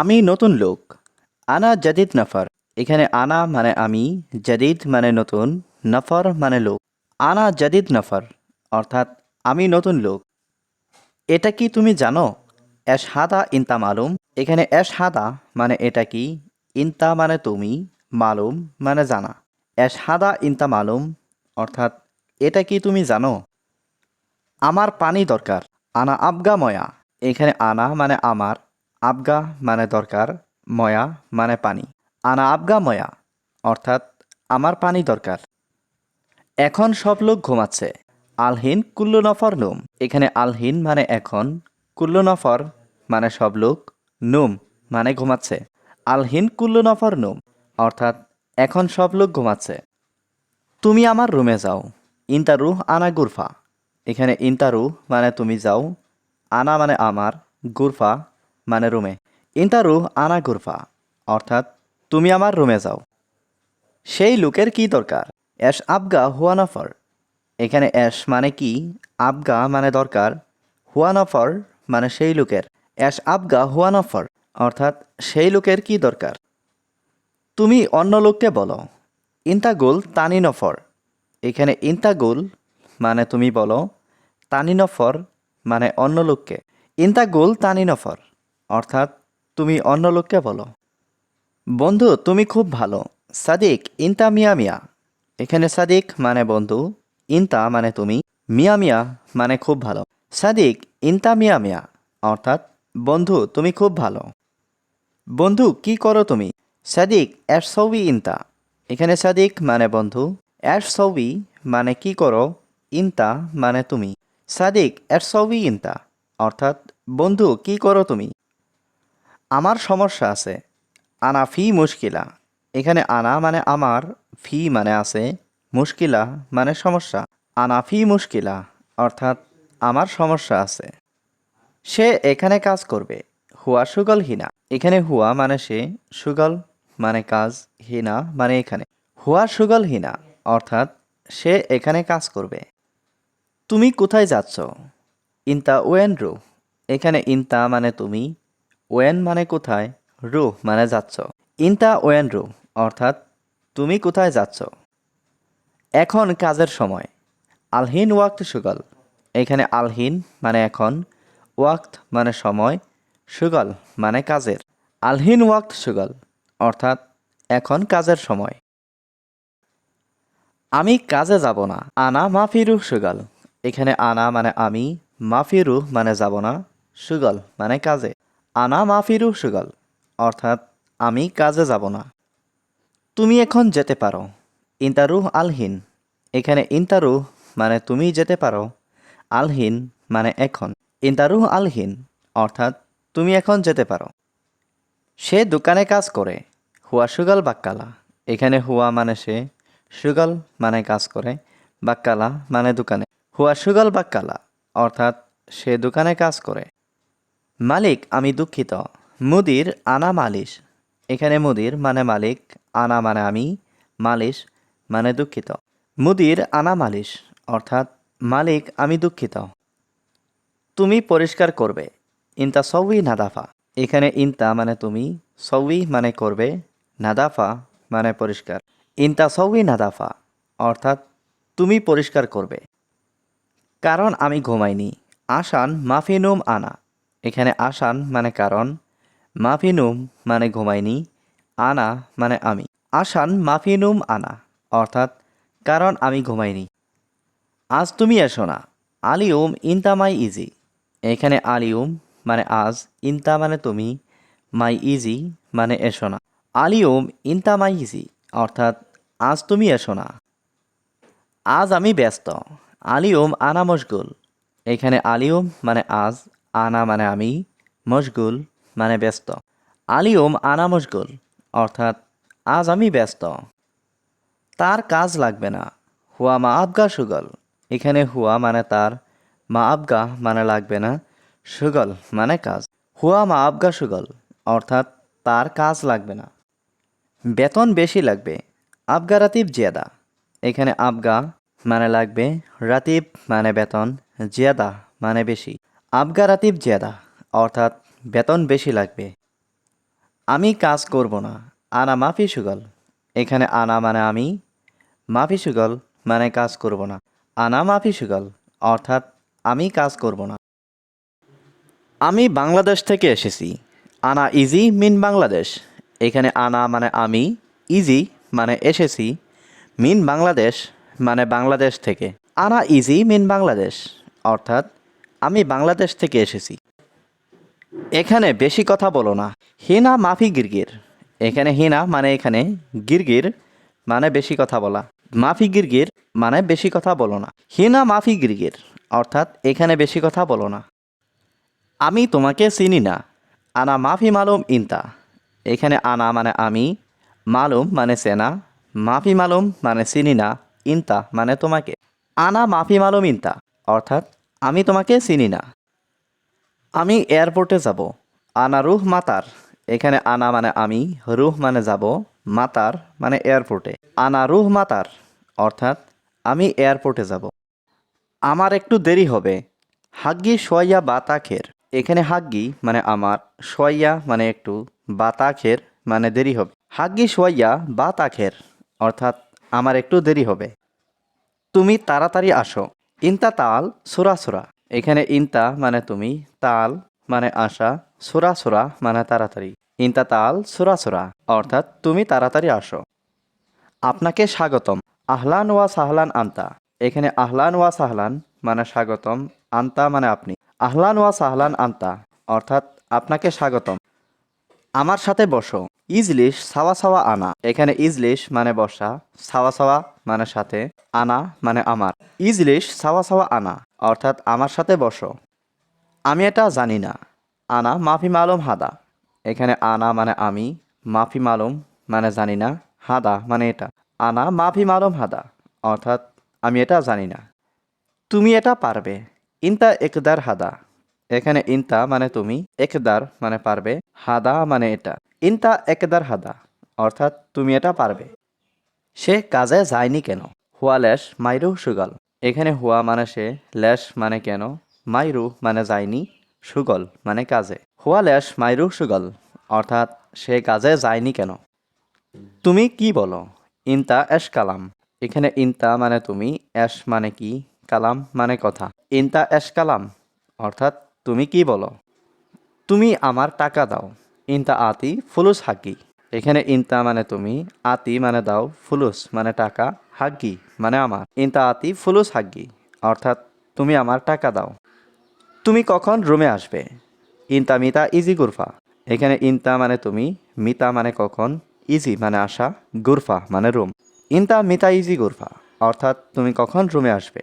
আমি নতুন লোক। আনা জাদিদ নফর। এখানে আনা মানে আমি, জাদিদ মানে নতুন, নফর মানে লোক। আনা জাদিদ নফর, অর্থাৎ আমি নতুন লোক। এটা কি তুমি জানো? এস হাদা ইনতা মালুম। এখানে এস হাদা মানে এটা কি? ইনতা মানে তুমি, মালুম মানে জানা। এস হাদা ইনতা মালুম, অর্থাৎ এটা কি তুমি জানো? আমার পানি দরকার। আনা আবগা ময়া এখানে আনা মানে আমার আবগা মানে দরকার, ময়া মানে পানি। আনা আবগা ময়া, অর্থাৎ আমার পানি দরকার। এখন সব লোক ঘুমাচ্ছে। আলহিন কুল্লু নফর নুম। এখানে আলহিন মানে এখন কুল্লু নফর মানে সব লোক, নুম মানে ঘুমাচ্ছে। আলহিন কুল্লু নফর নুম, অর্থাৎ এখন সব লোক ঘুমাচ্ছে। তুমি আমার রুমে যাও। ইন্তা রুহ আনা গুরফা। এখানে ইন্তা রুহ মানে তুমি যাও। আনা মানে আমার, গুরফা মানে রুমে। ইন্তা রুহ আনা গুরফা। অর্থাৎ, তুমি আমার রুমে যাও। সেই লোকের কি দরকার? অ্যাশ আবগা হুয়া নফর। এখানে অ্যাশ মানে কি? আবগা মানে দরকার। হুয়া নফর মানে সেই লোকের। অ্যাশ আবগা হুয়া নফর। অর্থাৎ, সেই লোকের কি দরকার? তুমি অন্য লোককে বলো। ইন্তাগুল তানি নফর। এখানে ইন্তাগুল মানে তুমি বলো। তানি নফর মানে অন্য লোককে। ইন্তাগুল তানি নফর। অর্থাৎ তুমি অন্য লোককে বলো। বন্ধু, তুমি খুব ভালো। সাদিক, ইন্তা মিয়া মিয়া। এখানে সাদিক মানে বন্ধু, ইন্তা মানে তুমি, মিয়া মিয়া মানে খুব ভালো। সাদিক, ইন্তা মিয়া মিয়া, অর্থাৎ বন্ধু, তুমি খুব ভালো। বন্ধু, কি করো তুমি? সাদিক অ্যাশ সৌবি ইন্তা। এখানে সাদিক মানে বন্ধু অ্যাশ সৌবি মানে কি করো? ইন্তা মানে তুমি। সাদিক অ্যাশ সৌবি ইন্তা। অর্থাৎ বন্ধু, কি করো তুমি? আমার সমস্যা আছে। আনা ফি মুশকিলা। এখানে আনা মানে আমার, ফি মানে আছে, মুশকিলা মানে সমস্যা। আনা ফি মুশকিলা, অর্থাৎ আমার সমস্যা আছে। সে এখানে কাজ করবে। হুয়া সুগল হিনা। এখানে হুয়া মানে সে, সুগল মানে কাজ, হিনা মানে এখানে। হুয়া সুগল হিনা, অর্থাৎ সে এখানে কাজ করবে। তুমি কোথায় যাচ্ছ? ইন্তা ওয়েন রু এখানে ইন্তা মানে তুমি ওয়েন মানে কোথায়? রু মানে যাচ্ছ। ইন্তা ওয়েন রু, অর্থাৎ তুমি কোথায় যাচ্ছ। এখন কাজের সময়। আলহিন ওয়াক্ত সুগল। এখানে আলহিন মানে এখন, ওয়াক্ত মানে সময়, সুগল মানে কাজের। আলহিন ওয়াক্ত সুগল, অর্থাৎ এখন কাজের সময়। আমি কাজে যাব না। আনা মাফিরু সুগল। এখানে আনা মানে আমি মাফিরু মানে যাব না, সুগল মানে কাজে। আনা মাফিরু সুগল অর্থাৎ আমি কাজে যাব না। তুমি এখন যেতে পারো, ইন্তারুহ আলহিন। এখানে ইন্তারুহ মানে তুমি যেতে পারো, আলহিন মানে এখন। ইন্তারুহ আলহিন, অর্থাৎ তুমি এখন যেতে পারো। সে দোকানে কাজ করে, হুয়া সুগল বাক্কালা। এখানে হুয়া মানে সে, সুগল মানে কাজ করে, বাক্কালা মানে দোকানে। হুয়া সুগল বাক্কালা, অর্থাৎ সে দোকানে কাজ করে। মালিক, আমি দুঃখিত। মুদির আনা মালিশ। এখানে মুদির মানে মালিক, আনা মানে আমি, মালিশ মানে দুঃখিত। মুদির আনা মালিশ, অর্থাৎ মালিক, আমি দুঃখিত। তুমি পরিষ্কার করবে। ইনতা সউই নাদাফা। এখানে ইনতা মানে তুমি সউই মানে করবে, নাদাফা মানে পরিষ্কার। ইনতা সউই নাদাফা, অর্থাৎ তুমি পরিষ্কার করবে। কারণ আমি ঘুমাইনি। আসান মাফিনুম আনা। এখানে আসান মানে কারণ, মাফিনুম মানে ঘুমাইনি আনা মানে আমি। আসান মাফিনুম আনা, অর্থাৎ কারণ আমি ঘুমাইনি আজ তুমি এসো না, আলিউম ইনতা মাই ইজি। এখানে আলিউম মানে আজ, ইনতা মানে তুমি, মাই ইজি মানে এসো না। আলিউম ইনতা মাই ইজি, অর্থাৎ আজ তুমি এসো না। আজ আমি ব্যস্ত, আলিউম আনা মশগুল। এখানে আলিউম মানে আজ আনা মানে আমি, মশগুল মানে ব্যস্ত। আলিউম আনা মশগুল, অর্থাৎ আজ আমি ব্যস্ত। তার কাজ লাগবে না। হুয়া মা আবগা সুগল। এখানে হুয়া মানে তার, মা আবগা মানে লাগবে না। সুগল মানে কাজ। হুয়া মা আবগা সুগল, অর্থাৎ তার কাজ লাগবে না। বেতন বেশি লাগবে। আবগা রাতিব জিয়াদা। এখানে আবগা মানে লাগবে, রাতিব মানে বেতন, জিয়াদা মানে বেশি। আবগা রাতিব জিয়াদা, অর্থাৎ বেতন বেশি লাগবে। আমি কাজ করব না, আনা মাফি সুগল। এখানে আনা মানে আমি, মাফি সুগল মানে কাজ করব না। আনা মাফি সুগল, অর্থাৎ আমি কাজ করব না। আমি বাংলাদেশ থেকে এসেছি। আনা ইজি মিন বাংলাদেশ। এখানে আনা মানে আমি, ইজি মানে এসেছি। মিন বাংলাদেশ মানে বাংলাদেশ থেকে। আনা ইজি মিন বাংলাদেশ, অর্থাৎ আমি বাংলাদেশ থেকে এসেছি। এখানে বেশি কথা বলো না। হিনা মাফি গিরগির। এখানে হিনা মানে এখানে গিরগির মানে বেশি কথা বলা। মাফি গিরগির মানে বেশি কথা বলো না। হিনা মাফি গিরগির, অর্থাৎ এখানে বেশি কথা বলো না। আমি তোমাকে চিনি না। আনা মাফি মালুম ইনতা। এখানে আনা মানে আমি, মালুম মানে চেনা। মাফি মালুম মানে চিনি না। ইনতা মানে তোমাকে। আনা মাফি মালুম ইনতা, অর্থাৎ আমি তোমাকে চিনি না। আমি এয়ারপোর্টে যাব। আনা রুহ মাতার। এখানে আনা মানে আমি, রুহ মানে যাব, মাতার মানে এয়ারপোর্টে। আনা রুহ মাতার, অর্থাৎ আমি এয়ারপোর্টে যাব। আমার একটু দেরি হবে। হাগ্গি সোয়াইয়া বা তাখের এখানে হাগ্গি মানে আমার সোয়াইয়া মানে একটু বা তাখের মানে দেরি হবে। হাগ্গি সোয়াইয়া বা তাখের অর্থাৎ আমার একটু দেরি হবে। তুমি তাড়াতাড়ি আসো। ইনতা তাল, সুরা সুরা। এখানে ইন্তা মানে তুমি, তাল মানে আসা সুরা সুরা মানে তাড়াতাড়ি। ইনতা তাল, সুরা সুরা, অর্থাৎ তুমি তাড়াতাড়ি আসো। আপনাকে স্বাগতম, আহলান ওয়া সাহলান আন্তা। এখানে আহলান ওয়া সাহলান মানে স্বাগতম, আন্তা মানে আপনি। আহলান ওয়া সাহলান আন্তা, অর্থাৎ আপনাকে স্বাগতম। আমার সাথে বসো। ইজলিশ সাওয়া সাওয়া আনা। এখানে ইজলিশ মানে বসা, সাওয়া সাওয়া মানে সাথে, আনা মানে আমার। ইজলিশ সাওয়া সাওয়া আনা, অর্থাৎ আমার সাথে বসো। আমি এটা জানি না। আনা মাফি মালুম হাদা। এখানে আনা মানে আমি, মাফি মালুম মানে জানি না, হাদা মানে এটা। আনা মাফি মালুম হাদা, অর্থাৎ আমি এটা জানি না। তুমি এটা পারবে। ইনতা একদার হাদা। এখানে ইনতা মানে তুমি, একদার মানে পারবে, হাদা মানে এটা। ইনতা, একদার, হাদা, অর্থাৎ তুমি এটা পারবে। সে কাজে যায়নি কেন? হুয়া ল্যাশ মাইরু সুগল। এখানে হুয়া মানে সে ল্যাশ মানে কেন? মাইরু মানে যায়নি, সুগল মানে কাজে। হুয়া ল্যাশ মাইরু সুগল, অর্থাৎ সে কাজে যায়নি কেন? তুমি কি বলো? ইনতা, এশ কালাম। এখানে ইনতা মানে তুমি, এশ মানে কি? কালাম মানে কথা। ইনতা, এশ কালাম, অর্থাৎ তুমি কি বলো? তুমি আমার টাকা দাও। ইনতা আতি ফুলুস হাকি এখানে ইনতা মানে তুমি, আতি মানে দাও, ফুলুস মানে টাকা, হাগ্গি মানে আমার। ইনতা আতি ফুলুস হাগ্গি, অর্থাৎ তুমি আমার টাকা দাও। তুমি কখন রুমে আসবে? ইনতা মিতা ইজি গুরফা। এখানে ইনতা মানে তুমি, মিতা মানে কখন? ইজি মানে আসা, গুরফা মানে রুম। ইনতা মিতা ইজি গুরফা, অর্থাৎ তুমি কখন রুমে আসবে?